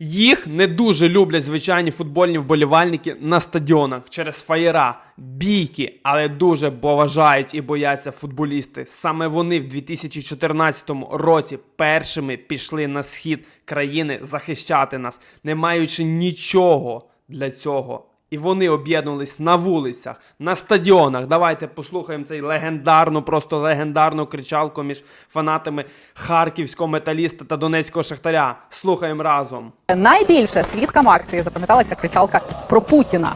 Їх не дуже люблять звичайні футбольні вболівальники на стадіонах через фаєра, бійки, але дуже поважають і бояться футболісти. Саме вони в 2014 році першими пішли на схід країни захищати нас, не маючи нічого для цього. І вони об'єднувались на вулицях, на стадіонах. Давайте послухаємо цей легендарну, просто легендарну кричалку між фанатами харківського металіста та донецького шахтаря. Слухаємо разом. Найбільше свідкам акції запам'яталася кричалка про Путіна.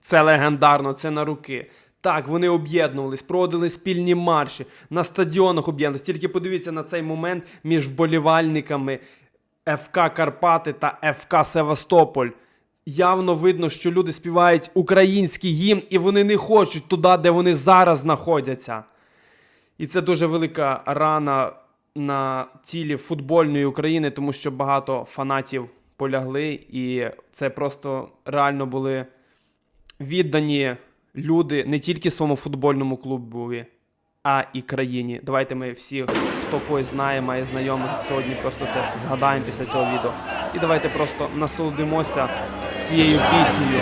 Це легендарно, це на руки. Так, вони об'єднувались, проводили спільні марші, на стадіонах об'єднувались. Тільки подивіться на цей момент між вболівальниками ФК Карпати та ФК Севастополь. Явно видно, що люди співають український гімн, і вони не хочуть туди, де вони зараз знаходяться. І це дуже велика рана на тілі футбольної України, тому що багато фанатів полягли, і це просто реально були віддані люди не тільки своєму футбольному клубові, а і країні. Давайте ми всі, хто когось знає, має знайомих сьогодні, просто це згадаємо після цього відео. І давайте просто насолодимося цією піснею.